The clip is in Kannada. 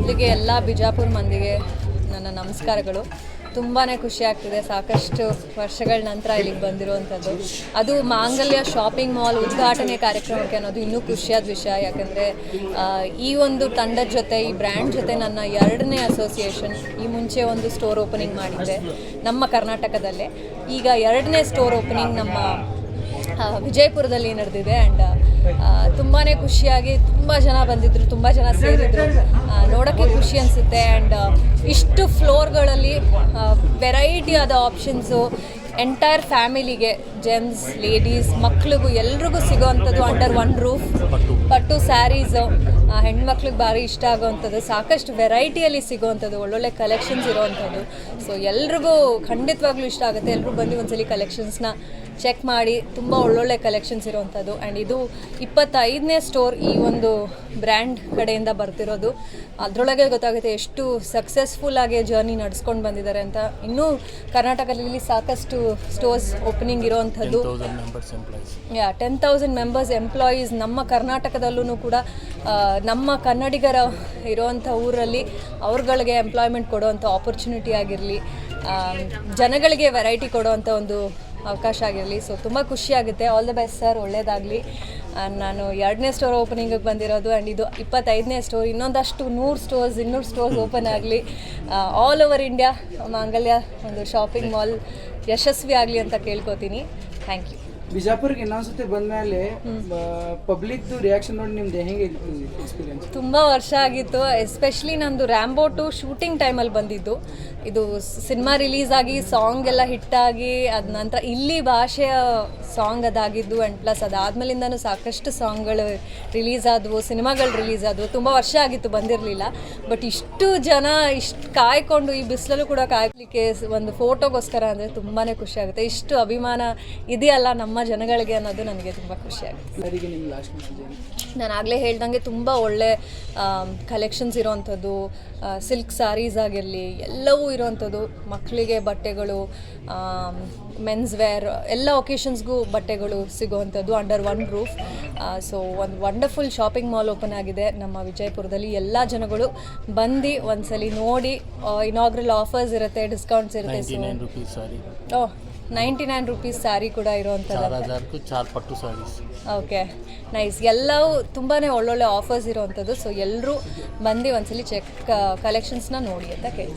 ಮೊದಲಿಗೆ ಎಲ್ಲ ಬಿಜಾಪುರ ಮಂದಿಗೆ ನನ್ನ ನಮಸ್ಕಾರಗಳು. ತುಂಬಾ ಖುಷಿ ಆಗ್ತಿದೆ. ಸಾಕಷ್ಟು ವರ್ಷಗಳ ನಂತರ ಇಲ್ಲಿಗೆ ಬಂದಿರುವಂಥದ್ದು ಅದು ಮಾಂಗಲ್ಯ ಶಾಪಿಂಗ್ ಮಾಲ್ ಉದ್ಘಾಟನೆ ಕಾರ್ಯಕ್ರಮಕ್ಕೆ ಅನ್ನೋದು ಇನ್ನೂ ಖುಷಿಯಾದ ವಿಷಯ. ಯಾಕಂದರೆ ಈ ಒಂದು ತಂಡದ ಜೊತೆ, ಈ ಬ್ರ್ಯಾಂಡ್ ಜೊತೆ ನನ್ನ ಎರಡನೇ ಅಸೋಸಿಯೇಷನ್ ಈ ಮುಂಚೆ ಒಂದು ಸ್ಟೋರ್ ಓಪನಿಂಗ್ ಮಾಡಿದ್ದೆ, ನಮ್ಮ ಕರ್ನಾಟಕದಲ್ಲೇ. ಈಗ ಎರಡನೇ ಸ್ಟೋರ್ ಓಪನಿಂಗ್ ನಮ್ಮ ವಿಜಯಪುರದಲ್ಲಿ ನಡೆದಿದೆ. ಆ್ಯಂಡ್ ತುಂಬಾ ಖುಷಿಯಾಗಿ ತುಂಬ ಜನ ಬಂದಿದ್ರು ತುಂಬ ಜನ ಸೇರಿದ್ರು. ನೋಡೋಕ್ಕೆ ಖುಷಿ ಅನಿಸುತ್ತೆ ಆ್ಯಂಡ್ ಇಷ್ಟು ಫ್ಲೋರ್ಗಳಲ್ಲಿ ವೆರೈಟಿ ಆದ ಆಪ್ಷನ್ಸು ಎಂಟೈರ್ ಫ್ಯಾಮಿಲಿಗೆ ಜೆಂಟ್ಸ್ ಲೇಡೀಸ್ ಮಕ್ಳಿಗೂ ಎಲ್ರಿಗೂ ಸಿಗೋವಂಥದ್ದು ಅಂಡರ್ ಒನ್ ರೂಫ್ ಪಟ್ಟು. ಸ್ಯಾರೀಸು ಹೆಣ್ಮಕ್ಳಿಗೆ ಭಾರಿ ಇಷ್ಟ ಆಗೋವಂಥದ್ದು ಸಾಕಷ್ಟು ವೆರೈಟಿಯಲ್ಲಿ ಸಿಗೋವಂಥದ್ದು ಒಳ್ಳೊಳ್ಳೆ ಕಲೆಕ್ಷನ್ಸ್ ಇರೋವಂಥದ್ದು. ಸೊ ಎಲ್ರಿಗೂ ಖಂಡಿತವಾಗ್ಲೂ ಇಷ್ಟ ಆಗುತ್ತೆ. ಎಲ್ಲರೂ ಬಂದು ಒಂದ್ಸಲಿ ಕಲೆಕ್ಷನ್ಸ್ನ ಚೆಕ್ ಮಾಡಿ. ತುಂಬ ಒಳ್ಳೊಳ್ಳೆ ಕಲೆಕ್ಷನ್ಸ್ ಇರುವಂಥದ್ದು. ಆ್ಯಂಡ್ ಇದು ಇಪ್ಪತ್ತೈದನೇ ಸ್ಟೋರ್ ಈ ಒಂದು ಬ್ರ್ಯಾಂಡ್ ಕಡೆಯಿಂದ ಬರ್ತಿರೋದು. ಅದರೊಳಗೆ ಗೊತ್ತಾಗುತ್ತೆ ಎಷ್ಟು ಸಕ್ಸಸ್ಫುಲ್ ಆಗಿ ಜರ್ನಿ ನಡೆಸ್ಕೊಂಡು ಬಂದಿದ್ದಾರೆ ಅಂತ. ಇನ್ನೂ ಕರ್ನಾಟಕದಲ್ಲಿ ಸಾಕಷ್ಟು ಸ್ಟೋರ್ಸ್ ಓಪನಿಂಗ್ ಇರೋವಂಥದ್ದು. ಯಾ ಟೆನ್ ತೌಸಂಡ್ ಮೆಂಬರ್ಸ್ ಎಂಪ್ಲಾಯೀಸ್ ನಮ್ಮ ಕರ್ನಾಟಕದಲ್ಲೂ ಕೂಡ ನಮ್ಮ ಕನ್ನಡಿಗರ ಇರೋವಂಥ ಊರಲ್ಲಿ ಅವ್ರುಗಳಿಗೆ ಎಂಪ್ಲಾಯ್ಮೆಂಟ್ ಕೊಡುವಂಥ ಆಪರ್ಚುನಿಟಿ ಆಗಿರಲಿ ಜನಗಳಿಗೆ ವೆರೈಟಿ ಕೊಡುವಂಥ ಒಂದು ಅವಕಾಶ ಆಗಿರಲಿ. ಸೊ ತುಂಬ ಖುಷಿಯಾಗುತ್ತೆ ಆಲ್ ದ ಬೆಸ್ಟ್ ಸರ್ ಒಳ್ಳೇದಾಗಲಿ. ನಾನು ಎರಡನೇ ಸ್ಟೋರ್ ಓಪನಿಂಗಿಗೆ ಬಂದಿರೋದು ಆ್ಯಂಡ್ ಇದು ಇಪ್ಪತ್ತೈದನೇ ಸ್ಟೋರ್ ಇನ್ನೊಂದಷ್ಟು ನೂರು ಸ್ಟೋರ್ಸ್ ಇನ್ನೂರು ಸ್ಟೋರ್ಸ್ ಓಪನ್ ಆಗಲಿ. ಆಲ್ ಓವರ್ ಇಂಡಿಯಾ ಮಾಂಗಲ್ಯ, ಒಂದು ಶಾಪಿಂಗ್ ಮಾಲ್ ಯಶಸ್ವಿ ಆಗಲಿ ಅಂತ ಕೇಳ್ಕೊತೀನಿ. ಥ್ಯಾಂಕ್ ಯು ಬಿಜಾಪುರ್ಗೆ ಇನ್ನೊಂದ್ಸತಿ ಬಂದ್ಮೇಲೆ ಪಬ್ಲಿಕ್ದು ರಿಯಾಕ್ಷನ್ ನೋಡಿ ನಿಮ್ದು ಹೆಂಗೆ ಎಕ್ಸ್ಪೀರಿಯನ್ಸ್ ತುಂಬ ವರ್ಷ ಆಗಿತ್ತು ಎಸ್ಪೆಷಲಿ ನಂದು ರ್ಯಾಂಬೋ ಟು ಶೂಟಿಂಗ್ ಟೈಮಲ್ಲಿ ಬಂದಿದ್ದು. ಇದು ಸಿನಿಮಾ ರಿಲೀಸ್ ಆಗಿ ಸಾಂಗ್ ಎಲ್ಲ ಹಿಟ್ಟಾಗಿ ಅದ ನಂತರ ಇಲ್ಲಿ ಭಾಷೆಯ ಸಾಂಗ್ ಅದಾಗಿದ್ದು ಆ್ಯಂಡ್ ಪ್ಲಸ್ ಅದಾದ್ಮೇಲಿಂದನೂ ಸಾಕಷ್ಟು ಸಾಂಗ್ಗಳು ರಿಲೀಸ್ ಆದವು ಸಿನಿಮಾಗಳು ರಿಲೀಸ್ ಆದವು ತುಂಬ ವರ್ಷ ಆಗಿತ್ತು ಬಂದಿರಲಿಲ್ಲ. ಬಟ್ ಇಷ್ಟು ಜನ ಇಷ್ಟು ಕಾಯ್ಕೊಂಡು ಈ ಬಿಸಿಲಲ್ಲೂ ಕೂಡ ಕಾಯ್ಲಿಕ್ಕೆ ಒಂದು ಫೋಟೋಗೋಸ್ಕರ ಅಂದರೆ ತುಂಬಾ ಖುಷಿ ಆಗುತ್ತೆ. ಇಷ್ಟು ಅಭಿಮಾನ ಇದೆಯಲ್ಲ ನಮ್ಮ ಜನಗಳಿಗೆ ಅನ್ನೋದು ನನಗೆ ತುಂಬ ಖುಷಿ ಆಗುತ್ತೆ. ಎಲ್ಲರಿಗೆ ನಿಮ್ಮ ಲಾಸ್ಟ್ ನಾನು ಆಗಲೇ ಹೇಳ್ದಂಗೆ ತುಂಬ ಒಳ್ಳೆ ಕಲೆಕ್ಷನ್ಸ್ ಇರೋವಂಥದ್ದು ಸಿಲ್ಕ್ ಸ್ಯಾರೀಸ್ ಆಗಿರಲಿ ಎಲ್ಲವೂ ಇರೋವಂಥದ್ದು ಮಕ್ಕಳಿಗೆ ಬಟ್ಟೆಗಳು ಮೆನ್ಸ್ ವೇರ್ ಎಲ್ಲ ಒಕೇಶನ್ಸ್ಗೂ ಬಟ್ಟೆಗಳು ಸಿಗುವಂಥದ್ದು ಅಂಡರ್ ಒನ್ ರೂಫ್ ಸೊ ಒಂದು ವಂಡರ್ಫುಲ್ ಶಾಪಿಂಗ್ ಮಾಲ್ ಓಪನ್ ಆಗಿದೆ. ನಮ್ಮ ವಿಜಯಪುರದಲ್ಲಿ ಎಲ್ಲ ಜನಗಳು ಬಂದು ಒಂದ್ಸಲಿ ನೋಡಿ ಇನಾಗ್ರಲ್ ಆಫರ್ಸ್ ಇರುತ್ತೆ ಡಿಸ್ಕೌಂಟ್ಸ್ ಇರುತ್ತೆ. ಸೊ ನೈನ್ ಸಾರಿ ಓ ನೈಂಟಿ ನೈನ್ ರುಪೀಸ್ ಸ್ಯಾರಿ ಕೂಡ ಇರುವಂಥದ್ದು. ಓಕೆ ನೈಸ್ ಎಲ್ಲವೂ ತುಂಬಾ ಒಳ್ಳೊಳ್ಳೆ ಆಫರ್ಸ್ ಇರುವಂಥದ್ದು. ಸೊ ಎಲ್ಲರೂ ಬಂದು ಒಂದ್ಸಲಿ ಚೆಕ್ ಕಲೆಕ್ಷನ್ಸ್ನ ನೋಡಿ ಅಂತ ಕೇಳಿ